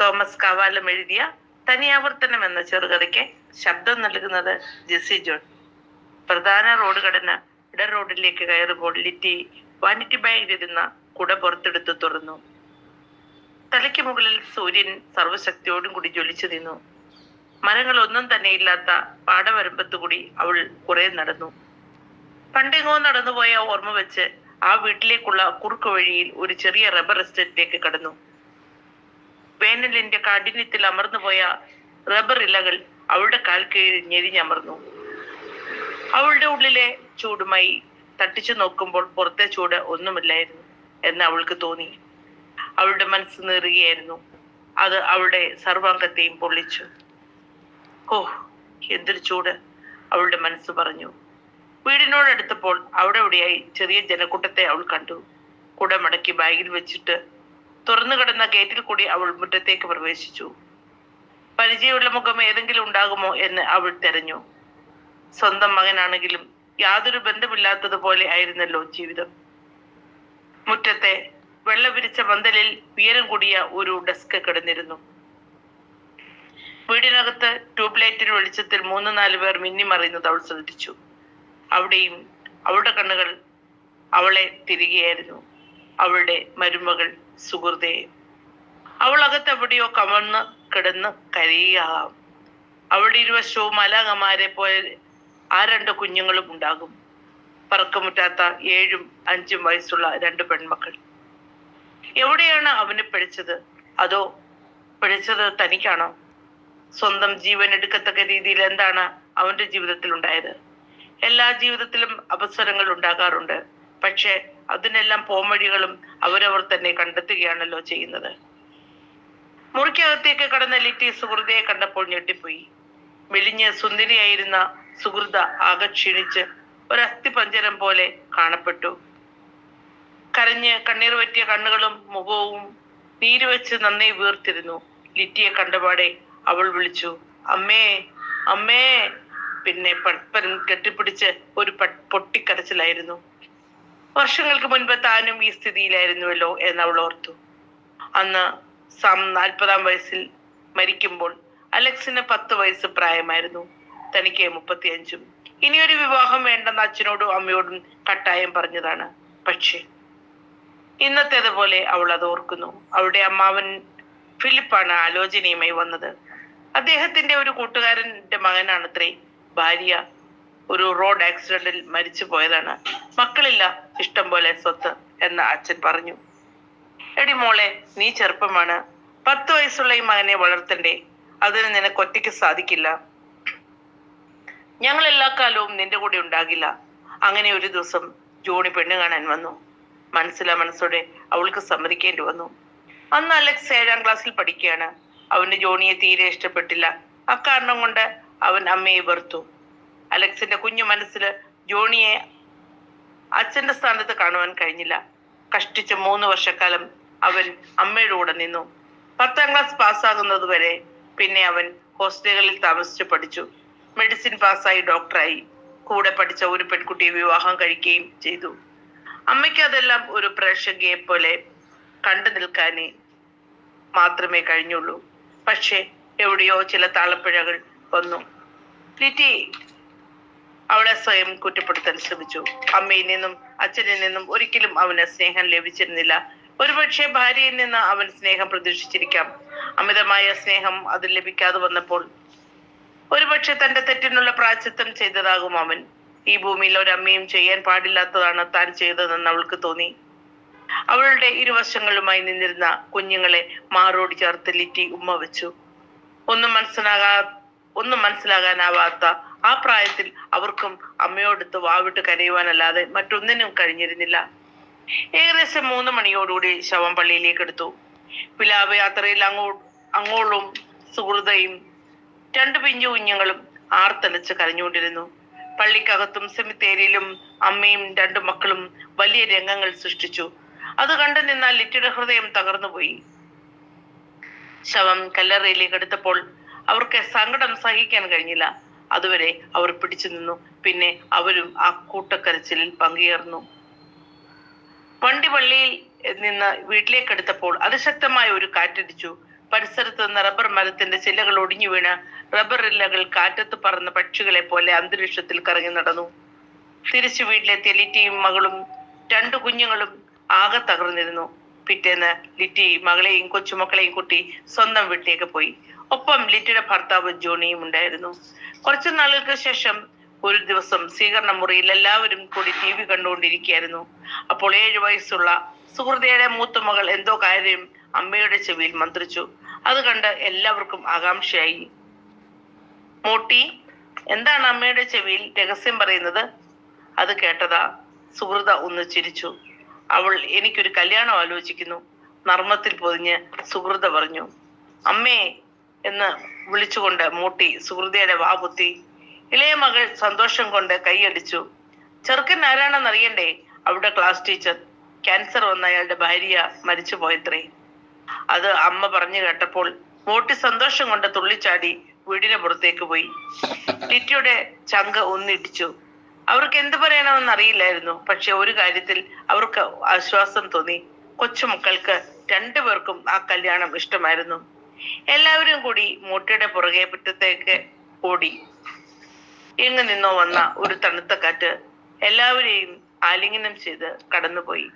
Thomas Kavalam എഴുതിയ തനിയാവർത്തനം എന്ന ചെറുകഥയ്ക്ക് ശബ്ദം നൽകുന്നത് ജെസ്സി ജോൺ. പ്രധാന റോഡ് കടന്ന് ഇട റോഡിലേക്ക് കയറുമ്പോൾ ലിറ്റി വാനിറ്റി ബാഗിലിരുന്ന കുട പുറത്തെടുത്ത് തുറന്നു. തലയ്ക്ക് മുകളിൽ സൂര്യൻ സർവശക്തിയോടും കൂടി ജ്വലിച്ചു നിന്നു. മരങ്ങൾ ഒന്നും തന്നെ ഇല്ലാത്ത പാടവരമ്പത്തു കൂടി അവൾ കുറെ നടന്നു. പണ്ടെങ്ങോ നടന്നുപോയ ഓർമ്മ വെച്ച് ആ വീട്ടിലേക്കുള്ള കുറുക്കു വഴിയിൽ ഒരു ചെറിയ റബ്ബർ എസ്റ്റേറ്റിലേക്ക് കടന്നു. വേനലിന്റെ കാഠിന്യത്തിൽ അമർന്നുപോയ റബ്ബർ ഇലകൾ അവളുടെ കാൽ കീഴിൽ ഞെരിഞ്ഞമർന്നു അവളുടെ ഉള്ളിലെ ചൂടുമായി തട്ടിച്ചു നോക്കുമ്പോൾ പുറത്തെ ചൂട് ഒന്നുമില്ലായിരുന്നു എന്ന് അവൾക്ക് തോന്നി. അവളുടെ മനസ്സ് നീറുകയായിരുന്നു. അത് അവളുടെ സർവാംഗത്തെയും പൊള്ളിച്ചു. ഓ എന്തൊരു ചൂട് അവളുടെ മനസ്സ് പറഞ്ഞു. വീടിനോടടുത്തപ്പോൾ അവിടെ എവിടെയായി ചെറിയ ജനക്കൂട്ടത്തെ അവൾ കണ്ടു. കുടമടക്കി ബാഗിൽ വെച്ചിട്ട് തുറന്നു കിടന്ന ഗേറ്റിൽ കൂടി അവൾ മുറ്റത്തേക്ക് പ്രവേശിച്ചു. പരിചയമുള്ള മുഖം ഏതെങ്കിലും ഉണ്ടാകുമോ എന്ന് അവൾ തെരഞ്ഞു. സ്വന്തം മകനാണെങ്കിലും യാതൊരു ബന്ധമില്ലാത്തതുപോലെ ആയിരുന്നല്ലോ ജീവിതം. മുറ്റത്തെ വെള്ളപിരിച്ച പന്തലിൽ ഉയരം കൂടിയ ഒരു ഡെസ്ക് കിടന്നിരുന്നു. വീടിനകത്ത് ട്യൂബ് ലൈറ്റിന് വെളിച്ചത്തിൽ മൂന്ന് നാല് പേർ മിന്നിമറിയുന്നത് അവൾ ശ്രദ്ധിച്ചു. അവിടെയും അവളുടെ കണ്ണുകൾ അവളെ തിരികെയായിരുന്നു. അവളുടെ മരുമകൾ സുഹൃതയെ അവൾ അകത്ത് എവിടെയോ കമന്ന് കിടന്ന് കരയുകയാകാം. അവളുടെ ഇരുവശവും മലാകമാരെ പോലെ ആ രണ്ട് കുഞ്ഞുങ്ങളും ഉണ്ടാകും. പറക്കമുറ്റാത്ത ഏഴും അഞ്ചും വയസ്സുള്ള രണ്ട് പെൺമക്കൾ. എവിടെയാണ് അവന് പിഴച്ചത്? അതോ പിഴച്ചത് തനിക്കാണോ? സ്വന്തം ജീവൻ എടുക്കത്തക്ക രീതിയിൽ എന്താണ് അവന്റെ ജീവിതത്തിൽ ഉണ്ടായത് എല്ലാ ജീവിതത്തിലും അവസരങ്ങൾ ഉണ്ടാകാറുണ്ട്. പക്ഷെ അതിനെല്ലാം പോംവഴികളും അവരവർ തന്നെ കണ്ടെത്തുകയാണല്ലോ ചെയ്യുന്നത്. മുറിക്കകത്തേക്ക് കടന്ന ലിറ്റി സുഹൃതയെ കണ്ടപ്പോൾ ഞെട്ടിപ്പോയി. മെലിഞ്ഞ് സുന്ദരിയായിരുന്ന സുഹൃത ആകെ ക്ഷീണിച്ച് ഒരു അസ്ഥിപഞ്ചരം പോലെ കാണപ്പെട്ടു. കരഞ്ഞ് കണ്ണീർ പറ്റിയ കണ്ണുകളും മുഖവും നീര് വെച്ച് നന്നേ വീർത്തിരുന്നു. ലിറ്റിയെ കണ്ടപാടെ അവൾ വിളിച്ചു അമ്മേ അമ്മേ പിന്നെ പരസ്പരം കെട്ടിപ്പിടിച്ച് ഒരു പൊട്ടിക്കരച്ചിലായിരുന്നു. വർഷങ്ങൾക്ക് മുൻപ് താനും ഈ സ്ഥിതിയിലായിരുന്നുവല്ലോ എന്ന് അവൾ ഓർത്തു. അന്ന് സാം നാൽപ്പതാം വയസ്സിൽ മരിക്കുമ്പോൾ അലക്സിന് പത്ത് വയസ്സ് പ്രായമായിരുന്നു. തനിക്ക് മുപ്പത്തിയഞ്ചും. ഇനിയൊരു വിവാഹം വേണ്ടെന്ന് അച്ഛനോടും അമ്മയോടും കട്ടായം പറഞ്ഞതാണ്. പക്ഷേ ഇന്നത്തേതുപോലെ അവൾ അത് ഓർക്കുന്നു. അവളുടെ അമ്മാവൻ ഫിലിപ്പാണ് ആലോചനയുമായി വന്നത്. അദ്ദേഹത്തിന്റെ ഒരു കൂട്ടുകാരന്റെ മകനാണ് മകനാണത്രേ. ഭാര്യ ഒരു റോഡ് ആക്സിഡന്റിൽ മരിച്ചു പോയതാണ് മക്കളില്ല. ഇഷ്ടം പോലെ സ്വത്ത് എന്ന് അച്ഛൻ പറഞ്ഞു. എടി മോളെ നീ ചെറുപ്പമാണ്. പത്ത് വയസ്സുള്ള ഈ മകനെ വളർത്തണ്ടേ? അതിന് നിനക്ക് ഒറ്റയ്ക്ക് സാധിക്കില്ല. ഞങ്ങൾ എല്ലാ കാലവും നിന്റെ കൂടെ ഉണ്ടാകില്ല. അങ്ങനെ ഒരു ദിവസം ജോണി പെണ്ണ് കാണാൻ വന്നു. മനസ്സിലാ മനസ്സോടെ അവൾക്ക് സമ്മതിക്കേണ്ടി വന്നു. അന്ന് അലക്സ് ഏഴാം ക്ലാസ്സിൽ പഠിക്കുകയാണ്. അവന് ജോണിയെ തീരെ ഇഷ്ടപ്പെട്ടില്ല. അക്കാരണം കൊണ്ട് അവൻ അമ്മയെ വെറുത്തു. അലക്സിന്റെ കുഞ്ഞു മനസ്സിൽ ജോണിയെ അച്ഛന്റെ സ്ഥാനത്ത് കാണുവാൻ കഴിഞ്ഞില്ല. കഷ്ടിച്ച് മൂന്ന് വർഷക്കാലം അവൻ അമ്മയുടെ കൂടെ നിന്നു. പത്താം ക്ലാസ് പാസ്സാകുന്നത് വരെ പിന്നെ അവൻ ഹോസ്റ്റലുകളിൽ താമസിച്ച് പഠിച്ചു. മെഡിസിൻ പാസ്സായി ഡോക്ടറായി കൂടെ പഠിച്ച ഒരു പെൺകുട്ടിയെ വിവാഹം കഴിക്കുകയും ചെയ്തു. അമ്മയ്ക്ക് അതെല്ലാം ഒരു പ്രേക്ഷകയെ പോലെ കണ്ടു നിൽക്കാനേ മാത്രമേ കഴിഞ്ഞുള്ളൂ. പക്ഷേ എവിടെയോ ചില താളപ്പിഴകൾ വന്നു. ലിറ്റി അവളെ സ്വയം കുറ്റപ്പെടുത്താൻ ശ്രമിച്ചു. അമ്മയിൽ നിന്നും അച്ഛനിൽ നിന്നും ഒരിക്കലും അവന് സ്നേഹം ലഭിച്ചിരുന്നില്ല. ഒരുപക്ഷെ ഭാര്യയിൽ നിന്ന് അവൻ സ്നേഹം പ്രതീക്ഷിച്ചിരിക്കാം. അമിതമായ സ്നേഹം അത് ലഭിക്കാതെ വന്നപ്പോൾ ഒരുപക്ഷെ തന്റെ തെറ്റിനുള്ള പ്രായച്ചിത്തം ചെയ്തതാകും അവൻ. ഈ ഭൂമിയിൽ ഒരമ്മയും ചെയ്യാൻ പാടില്ലാത്തതാണ് താൻ ചെയ്തതെന്ന് അവൾക്ക് തോന്നി. അവളുടെ ഇരുവശങ്ങളുമായി നിന്നിരുന്ന കുഞ്ഞുങ്ങളെ മാറോട് ചേർത്ത് ലിറ്റി ഉമ്മ വെച്ചു. ഒന്നും മനസ്സിലാകാ ഒന്നും മനസ്സിലാകാനാവാത്ത ആ പ്രായത്തിൽ അവർക്കും അമ്മയോടൊത്ത് വാവിട്ട് കരയുവാനല്ലാതെ മറ്റൊന്നിനും കഴിഞ്ഞിരുന്നില്ല. ഏകദേശം മൂന്ന് മണിയോടുകൂടി ശവം പള്ളിയിലേക്ക് എടുത്തു. പിലാവ് യാത്രയിൽ അങ്ങോ അങ്ങോളും സുഹൃതയും രണ്ടു പിഞ്ചു കുഞ്ഞുങ്ങളും ആർത്തലച്ച് കരഞ്ഞുകൊണ്ടിരുന്നു. പള്ളിക്കകത്തും സെമിത്തേരിയിലും അമ്മയും രണ്ടു മക്കളും വലിയ രംഗങ്ങൾ സൃഷ്ടിച്ചു. അത് കണ്ടു നിന്നാൽ ലിറ്റിയുടെ ഹൃദയം തകർന്നുപോയി. ശവം കല്ലറയിലേക്ക് എടുത്തപ്പോൾ അവർക്ക് സങ്കടം സഹിക്കാൻ കഴിഞ്ഞില്ല. അതുവരെ അവർ പിടിച്ചു നിന്നു. പിന്നെ അവരും ആ കൂട്ടക്കരച്ചിലിൽ പങ്കുചേർന്നു. വണ്ടി പള്ളിയിൽ നിന്ന് വീട്ടിലേക്ക് എടുത്തപ്പോൾ അതിശക്തമായ ഒരു കാറ്റടിച്ചു. പരിസരത്ത് നിന്ന് റബ്ബർ മരത്തിന്റെ ചില്ലകൾ ഒടിഞ്ഞു വീണ് റബ്ബർ ഇലകൾ കാറ്റത്ത് പറന്ന പക്ഷികളെ പോലെ അന്തരീക്ഷത്തിൽ കറങ്ങി നടന്നു. തിരിച്ചു വീട്ടിലെത്തിയ ലിറ്റിയും മകളും രണ്ടു കുഞ്ഞുങ്ങളും ആകെ തകർന്നിരുന്നു. പിറ്റേന്ന് ലിറ്റി മകളെയും കൊച്ചുമക്കളെയും കൂട്ടി സ്വന്തം വീട്ടിലേക്ക് പോയി. ഒപ്പം ലിറ്റിയുടെ ഭർത്താവ് ജോണിയും ഉണ്ടായിരുന്നു. കുറച്ചു നാളുകൾക്ക് ശേഷം ഒരു ദിവസം സ്വീകരണ മുറിയിൽ എല്ലാവരും കൂടി ടി വി കണ്ടുകൊണ്ടിരിക്കുകയായിരുന്നു. അപ്പോൾ ഏഴു വയസ്സുള്ള സുഹൃതയുടെ മൂത്ത മകൾ എന്തോ കാര്യം അമ്മയുടെ ചെവിയിൽ മന്ത്രിച്ചു. അത് കണ്ട് എല്ലാവർക്കും ആകാംക്ഷയായി. മോട്ടി എന്താണ് അമ്മയുടെ ചെവിയിൽ രഹസ്യം പറയുന്നത്? അത് കേട്ടതാ സുഹൃത ഒന്ന് ചിരിച്ചു. അവൾ എനിക്കൊരു കല്യാണം ആലോചിക്കുന്നു. നർമ്മത്തിൽ പൊതിഞ്ഞ് സുഹൃത പറഞ്ഞു അമ്മേ എന്ന് വിളിച്ചുകൊണ്ട് മൂട്ടി സുഹൃതയുടെ വാപുത്തി ഇളയ മകൾ സന്തോഷം കൊണ്ട് കൈയടിച്ചു. ചെറുക്കൻ ആരാണെന്ന് അറിയണ്ടേ? അവിടെ ക്ലാസ് ടീച്ചർ ക്യാൻസർ വന്ന അയാളുടെ ഭാര്യ മരിച്ചു പോയത്രേ അത് അമ്മ പറഞ്ഞു കേട്ടപ്പോൾ മോട്ടി സന്തോഷം കൊണ്ട് തുള്ളിച്ചാടി വീടിന് പുറത്തേക്ക് പോയി. ടിറ്റിയുടെ ചങ്ക ഒന്നിടിച്ചു. അവർക്ക് എന്ത് പറയണമെന്ന് അറിയില്ലായിരുന്നു. പക്ഷെ ഒരു കാര്യത്തിൽ അവർക്ക് ആശ്വാസം തോന്നി. കൊച്ചുമക്കൾക്ക് രണ്ടുപേർക്കും ആ കല്യാണം ഇഷ്ടമായിരുന്നു. എല്ലാവരും കൂടി മുട്ടയുടെ പുറകെ മുറ്റത്തേക്ക് ഓടി. എങ്ങു നിന്നോ വന്ന ഒരു തണുത്ത കാറ്റ് എല്ലാവരെയും ആലിംഗനം ചെയ്ത് കടന്നുപോയി.